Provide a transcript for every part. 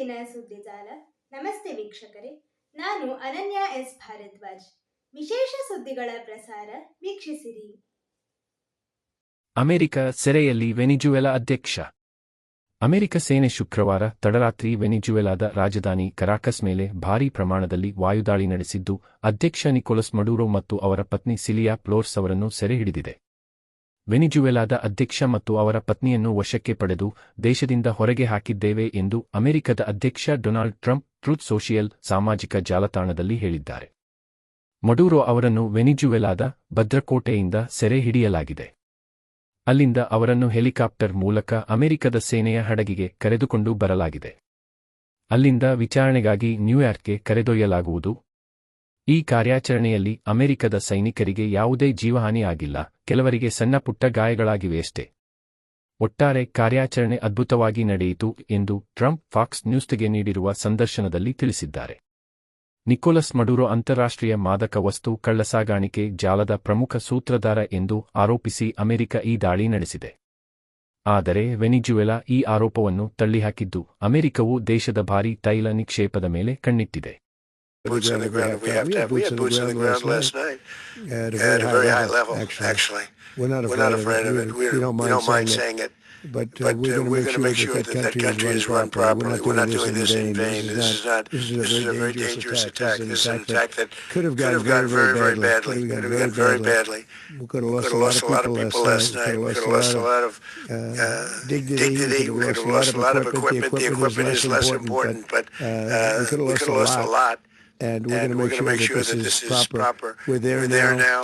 ಇಂದಿನ ಸುದ್ದಿಜಾಲ ನಮಸ್ತೆ ವೀಕ್ಷಕರೇ, ನಾನು ಅನನ್ಯ ಎಸ್ ಭಾರದ್ವಾಜ್. ವಿಶೇಷ ಸುದ್ದಿಗಳ ಪ್ರಸಾರ ವೀಕ್ಷಿಸಿರಿ. ಅಮೆರಿಕ ಸೆರೆಯಲ್ಲಿ ವೆನಿಜುವೆಲಾ ಅಧ್ಯಕ್ಷ. ಅಮೆರಿಕ ಸೇನೆ ಶುಕ್ರವಾರ ತಡರಾತ್ರಿ ವೆನಿಜುವೆಲಾದ ರಾಜಧಾನಿ ಕರಾಕಸ್ ಮೇಲೆ ಭಾರೀ ಪ್ರಮಾಣದಲ್ಲಿ ವಾಯುದಾಳಿ ನಡೆಸಿದ್ದು, ಅಧ್ಯಕ್ಷ ನಿಕೋಲಸ್ ಮಡೂರೋ ಮತ್ತು ಅವರ ಪತ್ನಿ ಸಿಲಿಯಾ ಪ್ಲೋರ್ಸ್ ಅವರನ್ನು ಸೆರೆ ಹಿಡಿದಿದೆ. ವೆನಿಜುವೆಲಾದ ಅಧ್ಯಕ್ಷ ಮತ್ತು ಅವರ ಪತ್ನಿಯನ್ನು ವಶಕ್ಕೆ ಪಡೆದು ದೇಶದಿಂದ ಹೊರಗೆ ಹಾಕಿದ್ದೇವೆ ಎಂದು ಅಮೆರಿಕದ ಅಧ್ಯಕ್ಷ ಡೊನಾಲ್ಡ್ ಟ್ರಂಪ್ ಟ್ರೂತ್ ಸೋಷಿಯಲ್ ಸಾಮಾಜಿಕ ಜಾಲತಾಣದಲ್ಲಿ ಹೇಳಿದ್ದಾರೆ. ಮಡೂರೋ ಅವರನ್ನು ವೆನಿಜುವೆಲಾದ ಭದ್ರಕೋಟೆಯಿಂದ ಸೆರೆ ಹಿಡಿಯಲಾಗಿದೆ. ಅಲ್ಲಿಂದ ಅವರನ್ನು ಹೆಲಿಕಾಪ್ಟರ್ ಮೂಲಕ ಅಮೆರಿಕದ ಸೇನೆಯ ಹಡಗಿಗೆ ಕರೆದುಕೊಂಡು ಬರಲಾಗಿದೆ. ಅಲ್ಲಿಂದ ವಿಚಾರಣೆಗಾಗಿ ನ್ಯೂಯಾರ್ಕ್ಗೆ ಕರೆದೊಯ್ಯಲಾಗುವುದು. ಈ ಕಾರ್ಯಾಚರಣೆಯಲ್ಲಿ ಅಮೆರಿಕದ ಸೈನಿಕರಿಗೆ ಯಾವುದೇ ಜೀವಹಾನಿಯಾಗಿಲ್ಲ ಕೆಲವರಿಗೆ ಸಣ್ಣಪುಟ್ಟ ಗಾಯಗಳಾಗಿವೆಯಷ್ಟೇ ಒಟ್ಟಾರೆ ಕಾರ್ಯಾಚರಣೆ ಅದ್ಭುತವಾಗಿ ನಡೆಯಿತು ಎಂದು ಟ್ರಂಪ್ ಫಾಕ್ಸ್ ನ್ಯೂಸ್ಗೆ ನೀಡಿರುವ ಸಂದರ್ಶನದಲ್ಲಿ ತಿಳಿಸಿದ್ದಾರೆ. ನಿಕೋಲಸ್ ಮಡುರೋ ಅಂತಾರಾಷ್ಟ್ರೀಯ ಮಾದಕ ವಸ್ತು ಕಳ್ಳಸಾಗಾಣಿಕೆ ಜಾಲದ ಪ್ರಮುಖ ಸೂತ್ರಧಾರ ಎಂದು ಆರೋಪಿಸಿ ಅಮೆರಿಕ ಈ ದಾಳಿ ನಡೆಸಿದೆ. ಆದರೆ ವೆನಿಜುವೆಲಾ ಈ ಆರೋಪವನ್ನು ತಳ್ಳಿಹಾಕಿದ್ದು, ಅಮೆರಿಕವು ದೇಶದ ಭಾರೀ ತೈಲ ನಿಕ್ಷೇಪದ ಮೇಲೆ ಕಣ್ಣಿಟ್ಟಿದೆ. Boots on the ground. We have to have. We had boots on the ground last night At a very high level. actually. We're not afraid, of it. We, we don't mind, saying, it. But, uh, But we're uh, going to make sure that that country is run properly. We're not doing this in vain. This is not. This is a very dangerous attack. This is an attack that could have could gone have gone very, very badly. Could Could have gone very badly. We could have lost, could have lost a lot of people last night. We could have lost a lot of uh, uh, dignity. We could have lost a lot of equipment. The equipment is less important, but uh, uh, we could have lost a lot And we're And going to make sure that this is proper. We're there We're there now. now.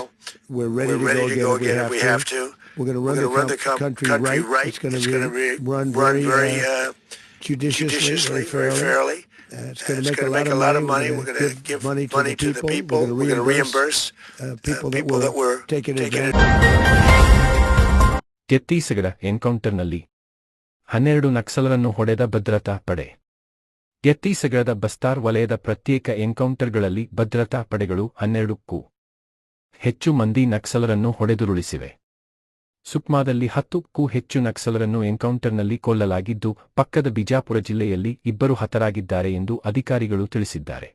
We're ready, We're ready to go again if we have to. We're going to run, We're the, gonna run the com- com- country, country right. right. It's going to It's be gonna be run run very, very uh, uh, judiciously, judiciously, very very fairly. fairly. Uh, it's Uh, going to It's make, going to a, make lot a lot of money. We're We're going going to to give money to money the to the people. people. We're going to reimburse uh, uh, people, that, people were that were taken taken advantage. Chhattisgarh ಎನ್ಕೌಂಟರ್ನಲ್ಲಿ ಹನ್ನೆರಡು ನಕ್ಸಲರನ್ನು ಹೊಡೆದ ಭದ್ರತಾ ಪಡೆ ಛತ್ತೀಸ್ಗಢದ ಬಸ್ತಾರ್ ವಲಯದ ಪ್ರತ್ಯೇಕ ಎನ್ಕೌಂಟರ್ಗಳಲ್ಲಿ ಭದ್ರತಾ ಪಡೆಗಳು ಹನ್ನೆರಡಕ್ಕೂ ಹೆಚ್ಚು ಮಂದಿ ನಕ್ಸಲರನ್ನು ಹೊಡೆದುರುಳಿಸಿವೆ. ಸುಕ್ಮಾದಲ್ಲಿ ಹತ್ತಕ್ಕೂ ಹೆಚ್ಚು ನಕ್ಸಲರನ್ನು ಎನ್ಕೌಂಟರ್ನಲ್ಲಿ ಕೊಲ್ಲಲಾಗಿದ್ದು, ಪಕ್ಕದ ಬಿಜಾಪುರ ಜಿಲ್ಲೆಯಲ್ಲಿ ಇಬ್ಬರು ಹತರಾಗಿದ್ದಾರೆ ಎಂದು ಅಧಿಕಾರಿಗಳು ತಿಳಿಸಿದ್ದಾರೆ.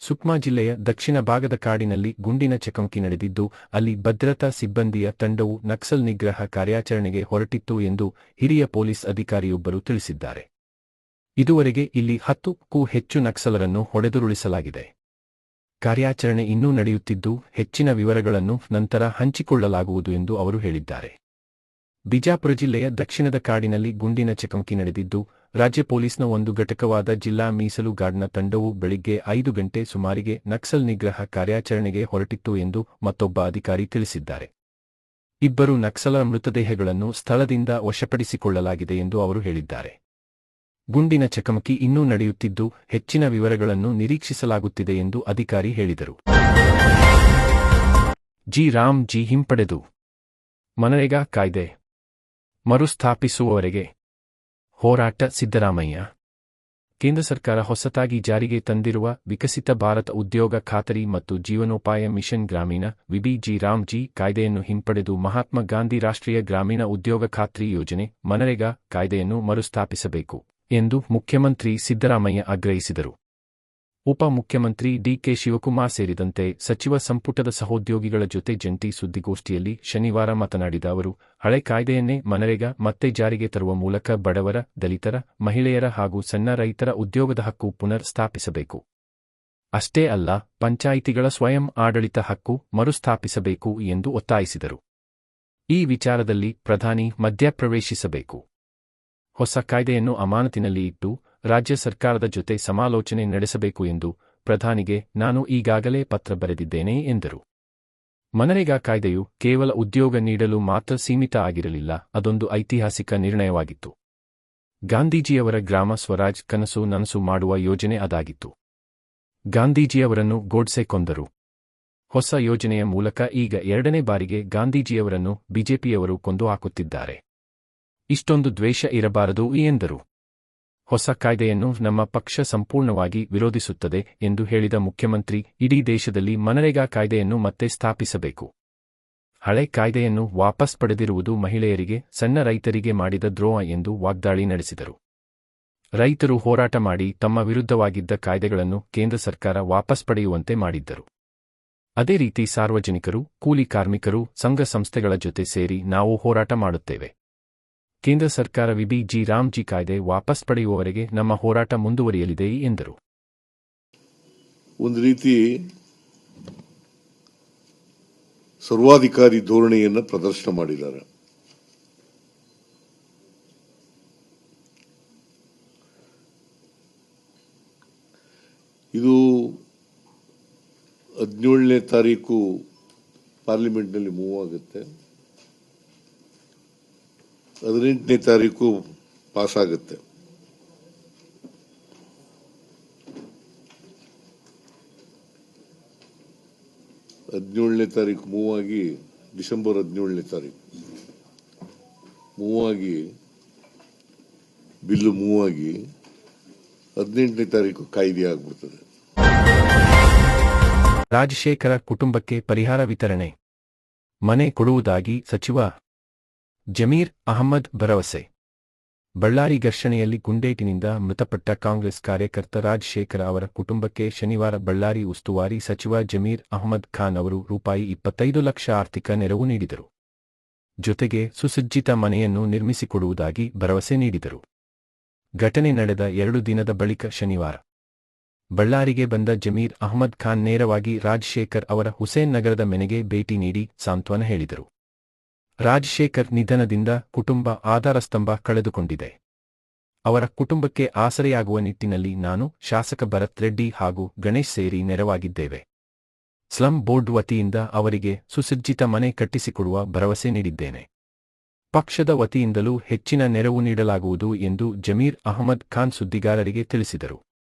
ಸುಕ್ಮಾ ಜಿಲ್ಲೆಯ ದಕ್ಷಿಣ ಭಾಗದ ಕಾಡಿನಲ್ಲಿ ಗುಂಡಿನ ಚಕಮಕಿ ನಡೆದಿದ್ದು, ಅಲ್ಲಿ ಭದ್ರತಾ ಸಿಬ್ಬಂದಿಯ ತಂಡವು ನಕ್ಸಲ್ ನಿಗ್ರಹ ಕಾರ್ಯಾಚರಣೆಗೆ ಹೊರಟಿತ್ತು ಎಂದು ಹಿರಿಯ ಪೊಲೀಸ್ ಅಧಿಕಾರಿಯೊಬ್ಬರು ತಿಳಿಸಿದ್ದಾರೆ. ಇದುವರೆಗೆ ಇಲ್ಲಿ ಹತ್ತಕ್ಕೂ ಹೆಚ್ಚು ನಕ್ಸಲರನ್ನು ಹೊಡೆದುರುಳಿಸಲಾಗಿದೆ. ಕಾರ್ಯಾಚರಣೆ ಇನ್ನೂ ನಡೆಯುತ್ತಿದ್ದು ಹೆಚ್ಚಿನ ವಿವರಗಳನ್ನು ನಂತರ ಹಂಚಿಕೊಳ್ಳಲಾಗುವುದು ಎಂದು ಅವರು ಹೇಳಿದ್ದಾರೆ. ಬಿಜಾಪುರ ಜಿಲ್ಲೆಯ ದಕ್ಷಿಣದ ಕಾಡಿನಲ್ಲಿ ಗುಂಡಿನ ಚಕಮಕಿ ನಡೆದಿದ್ದು, ರಾಜ್ಯ ಪೊಲೀಸ್ನ ಒಂದು ಘಟಕವಾದ ಜಿಲ್ಲಾ ಮೀಸಲು ಗಾರ್ಡ್ನ ತಂಡವು ಬೆಳಿಗ್ಗೆ ಐದು ಗಂಟೆ ಸುಮಾರಿಗೆ ನಕ್ಸಲ್ ನಿಗ್ರಹ ಕಾರ್ಯಾಚರಣೆಗೆ ಹೊರಟಿತ್ತು ಎಂದು ಮತ್ತೊಬ್ಬ ಅಧಿಕಾರಿ ತಿಳಿಸಿದ್ದಾರೆ. ಇಬ್ಬರು ನಕ್ಸಲರ ಮೃತದೇಹಗಳನ್ನು ಸ್ಥಳದಿಂದ ವಶಪಡಿಸಿಕೊಳ್ಳಲಾಗಿದೆ ಎಂದು ಅವರು ಹೇಳಿದ್ದಾರೆ. ಗುಂಡಿನ ಚಕಮಕಿ ಇನ್ನೂ ನಡೆಯುತ್ತಿದ್ದು, ಹೆಚ್ಚಿನ ವಿವರಗಳನ್ನು ನಿರೀಕ್ಷಿಸಲಾಗುತ್ತಿದೆ ಎಂದು ಅಧಿಕಾರಿ ಹೇಳಿದರು. ಜಿ. RAM G. ಹಿಂಪಡೆದು. ಮನರೇಗಾ ಕಾಯ್ದೆ. ಮರುಸ್ಥಾಪಿಸುವವರೆಗೆ. ಹೋರಾಟ ಸಿದ್ದರಾಮಯ್ಯ. ಕೇಂದ್ರ ಸರ್ಕಾರ ಹೊಸತಾಗಿ ಜಾರಿಗೆ ತಂದಿರುವ ವಿಕಸಿತ ಭಾರತ ಉದ್ಯೋಗ ಖಾತರಿ ಮತ್ತು ಜೀವನೋಪಾಯ ಮಿಷನ್ ಗ್ರಾಮೀಣ, ವಿಬಿ ಜಿ. ರಾಮ್ ಜಿ. ಕಾಯ್ದೆಯನ್ನು ಹಿಂಪಡೆದು ಮಹಾತ್ಮ ಗಾಂಧಿ ರಾಷ್ಟ್ರೀಯ ಗ್ರಾಮೀಣ ಉದ್ಯೋಗ ಖಾತ್ರಿ ಯೋಜನೆ, ಮನರೇಗಾ ಕಾಯ್ದೆಯನ್ನು ಮರುಸ್ಥಾಪಿಸಬೇಕು. ಎಂದು ಮುಖ್ಯಮಂತ್ರಿ ಸಿದ್ದರಾಮಯ್ಯ ಆಗ್ರಹಿಸಿದರು. ಉಪಮುಖ್ಯಮಂತ್ರಿ ಡಿಕೆ ಶಿವಕುಮಾರ್ ಸೇರಿದಂತೆ ಸಚಿವ ಸಂಪುಟದ ಸಹೋದ್ಯೋಗಿಗಳ ಜೊತೆ ಜಂಟಿ ಸುದ್ದಿಗೋಷ್ಠಿಯಲ್ಲಿ ಶನಿವಾರ ಮಾತನಾಡಿದ ಅವರು, ಹಳೆ ಕಾಯ್ದೆಯನ್ನೇ ಮನರೇಗ ಮತ್ತೆ ಜಾರಿಗೆ ತರುವ ಮೂಲಕ ಬಡವರ, ದಲಿತರ, ಮಹಿಳೆಯರ ಹಾಗೂ ಸಣ್ಣ ರೈತರ ಉದ್ಯೋಗದ ಹಕ್ಕು ಪುನರ್ ಸ್ಥಾಪಿಸಬೇಕು ಅಷ್ಟೇ ಅಲ್ಲ, ಪಂಚಾಯಿತಿಗಳ ಸ್ವಯಂ ಆಡಳಿತ ಹಕ್ಕು ಮರುಸ್ಥಾಪಿಸಬೇಕು ಎಂದು ಒತ್ತಾಯಿಸಿದರು. ಈ ವಿಚಾರದಲ್ಲಿ ಪ್ರಧಾನಿ ಮಧ್ಯಪ್ರವೇಶಿಸಬೇಕು. ಹೊಸ ಕಾಯ್ದೆಯನ್ನು ಅಮಾನತಿನಲ್ಲಿ ಇಟ್ಟು ರಾಜ್ಯ ಸರ್ಕಾರದ ಜೊತೆ ಸಮಾಲೋಚನೆ ನಡೆಸಬೇಕು ಎಂದು ಪ್ರಧಾನಿಗೆ ನಾನು ಈಗಾಗಲೇ ಪತ್ರ ಬರೆದಿದ್ದೇನೆ ಎಂದರು. ಮನರೇಗಾ ಕಾಯ್ದೆಯು ಕೇವಲ ಉದ್ಯೋಗ ನೀಡಲು ಮಾತ್ರ ಸೀಮಿತ ಆಗಿರಲಿಲ್ಲ, ಅದೊಂದು ಐತಿಹಾಸಿಕ ನಿರ್ಣಯವಾಗಿತ್ತು. ಗಾಂಧೀಜಿಯವರ ಗ್ರಾಮ ಸ್ವರಾಜ್ ಕನಸು ನನಸು ಮಾಡುವ ಯೋಜನೆ ಅದಾಗಿತ್ತು. ಗಾಂಧೀಜಿಯವರನ್ನು ಗೋಡ್ಸೆ ಕೊಂದರು. ಹೊಸ ಯೋಜನೆಯ ಮೂಲಕ ಈಗ ಎರಡನೇ ಬಾರಿಗೆ ಗಾಂಧೀಜಿಯವರನ್ನು ಬಿಜೆಪಿಯವರು ಕೊಂದು ಹಾಕುತ್ತಿದ್ದಾರೆ. ಇಷ್ಟೊಂದು ದ್ವೇಷ ಇರಬಾರದು ಎಂದರು. ಹೊಸ ಕಾಯ್ದೆಯನ್ನು ನಮ್ಮ ಪಕ್ಷ ಸಂಪೂರ್ಣವಾಗಿ ವಿರೋಧಿಸುತ್ತದೆ ಎಂದು ಹೇಳಿದ ಮುಖ್ಯಮಂತ್ರಿ, ಇಡೀ ದೇಶದಲ್ಲಿ ಮನರೇಗಾ ಕಾಯ್ದೆಯನ್ನು ಮತ್ತೆ ಸ್ಥಾಪಿಸಬೇಕು. ಹಳೆ ಕಾಯ್ದೆಯನ್ನು ವಾಪಸ್ ಪಡೆದಿರುವುದು ಮಹಿಳೆಯರಿಗೆ, ಸಣ್ಣ ರೈತರಿಗೆ ಮಾಡಿದ ದ್ರೋಹ ಎಂದು ವಾಗ್ದಾಳಿ ನಡೆಸಿದರು. ರೈತರು ಹೋರಾಟ ಮಾಡಿ ತಮ್ಮ ವಿರುದ್ಧವಾಗಿದ್ದ ಕಾಯ್ದೆಗಳನ್ನು ಕೇಂದ್ರ ಸರ್ಕಾರ ವಾಪಸ್ ಪಡೆಯುವಂತೆ ಮಾಡಿದ್ದರು. ಅದೇ ರೀತಿ ಸಾರ್ವಜನಿಕರು, ಕೂಲಿ ಕಾರ್ಮಿಕರು, ಸಂಘ ಸಂಸ್ಥೆಗಳ ಜೊತೆ ಸೇರಿ ನಾವು ಹೋರಾಟ ಮಾಡುತ್ತೇವೆ. ಕೇಂದ್ರ ಸರ್ಕಾರ ವಿಬಿ ಜಿ ರಾಮ್ಜಿ ಕಾಯ್ದೆ ವಾಪಸ್ ಪಡೆಯುವವರೆಗೆ ನಮ್ಮ ಹೋರಾಟ ಮುಂದುವರಿಯಲಿದೆ ಎಂದರು. ಒಂದು ರೀತಿ ಸರ್ವಾಧಿಕಾರಿ ಧೋರಣೆಯನ್ನು ಪ್ರದರ್ಶನ ಮಾಡಿದ್ದಾರೆ. ಇದು ಹದಿನೇಳನೇ ತಾರೀಕು ಪಾರ್ಲಿಮೆಂಟ್ನಲ್ಲಿ ಮೂವ್ ಆಗುತ್ತೆ. ಹದಿನೆಂಟನೇ ತಾರೀಕು ಪಾಸ್ ಆಗುತ್ತೆ ಹದಿನೇಳನೇ ತಾರೀಕು ಮೂವಾಗಿ ಡಿಸೆಂಬರ್ ಹದಿನೇಳನೇ ತಾರೀಕು. ಮೂವಾಗಿ ಬಿಲ್ಲು ಮೂವಾಗಿ ಹದಿನೆಂಟನೇ ತಾರೀಕು ಕಾಯ್ದೆ ಆಗ್ಬಿಡ್ತದೆ. ರಾಜಶೇಖರ ಕುಟುಂಬಕ್ಕೆ ಪರಿಹಾರ ವಿತರಣೆ. ಮನೆ ಕೊಡುವುದಾಗಿ ಸಚಿವ ಜಮೀರ್ ಅಹಮ್ಮದ್ ಭರವಸೆ. ಬಳ್ಳಾರಿ ಘರ್ಷಣೆಯಲ್ಲಿ ಗುಂಡೇಟಿನಿಂದ ಮೃತಪಟ್ಟ ಕಾಂಗ್ರೆಸ್ ಕಾರ್ಯಕರ್ತ ರಾಜಶೇಖರ ಅವರ ಕುಟುಂಬಕ್ಕೆ ಶನಿವಾರ ಬಳ್ಳಾರಿ ಉಸ್ತುವಾರಿ ಸಚಿವ ಜಮೀರ್ ಅಹಮ್ಮದ್ ಖಾನ್ ಅವರು ರೂಪಾಯಿ ಇಪ್ಪತ್ತೈದು ಲಕ್ಷ ಆರ್ಥಿಕ ನೆರವು ನೀಡಿದರು. ಜೊತೆಗೆ ಸುಸಜ್ಜಿತ ಮನೆಯನ್ನು ನಿರ್ಮಿಸಿಕೊಡುವುದಾಗಿ ಭರವಸೆ ನೀಡಿದರು. ಘಟನೆ ನಡೆದ ಎರಡು ದಿನದ ಬಳಿಕ ಶನಿವಾರ. ಬಳ್ಳಾರಿಗೆ ಬಂದ ಜಮೀರ್ ಅಹ್ಮದ್ ಖಾನ್ ನೇರವಾಗಿ ರಾಜಶೇಖರ್ ಅವರ ಹುಸೇನ್ ನಗರದ ಮನೆಗೆ ಭೇಟಿ ನೀಡಿ ಸಾಂತ್ವನ ಹೇಳಿದರು. ರಾಜಶೇಖರ್ ನಿಧನದಿಂದ ಕುಟುಂಬ ಆಧಾರಸ್ತಂಭ ಕಳೆದುಕೊಂಡಿದೆ. ಅವರ ಕುಟುಂಬಕ್ಕೆ ಆಸರೆಯಾಗುವ ನಿಟ್ಟಿನಲ್ಲಿ ನಾನು ಶಾಸಕ ಭರತ್ ರೆಡ್ಡಿ ಹಾಗೂ ಗಣೇಶ್ ಸೇರಿ ನೆರವಾಗಿದ್ದೇವೆ. ಸ್ಲಂ ಬೋರ್ಡ್ ವತಿಯಿಂದ ಅವರಿಗೆ ಸುಸಜ್ಜಿತ ಮನೆ ಕಟ್ಟಿಸಿಕೊಡುವ ಭರವಸೆ ನೀಡಿದ್ದೇನೆ. ಪಕ್ಷದ ವತಿಯಿಂದಲೂ ಹೆಚ್ಚಿನ ನೆರವು ನೀಡಲಾಗುವುದು ಎಂದು ಜಮೀರ್ ಅಹಮದ್ ಖಾನ್ ಸುದ್ದಿಗಾರರಿಗೆ ತಿಳಿಸಿದರು.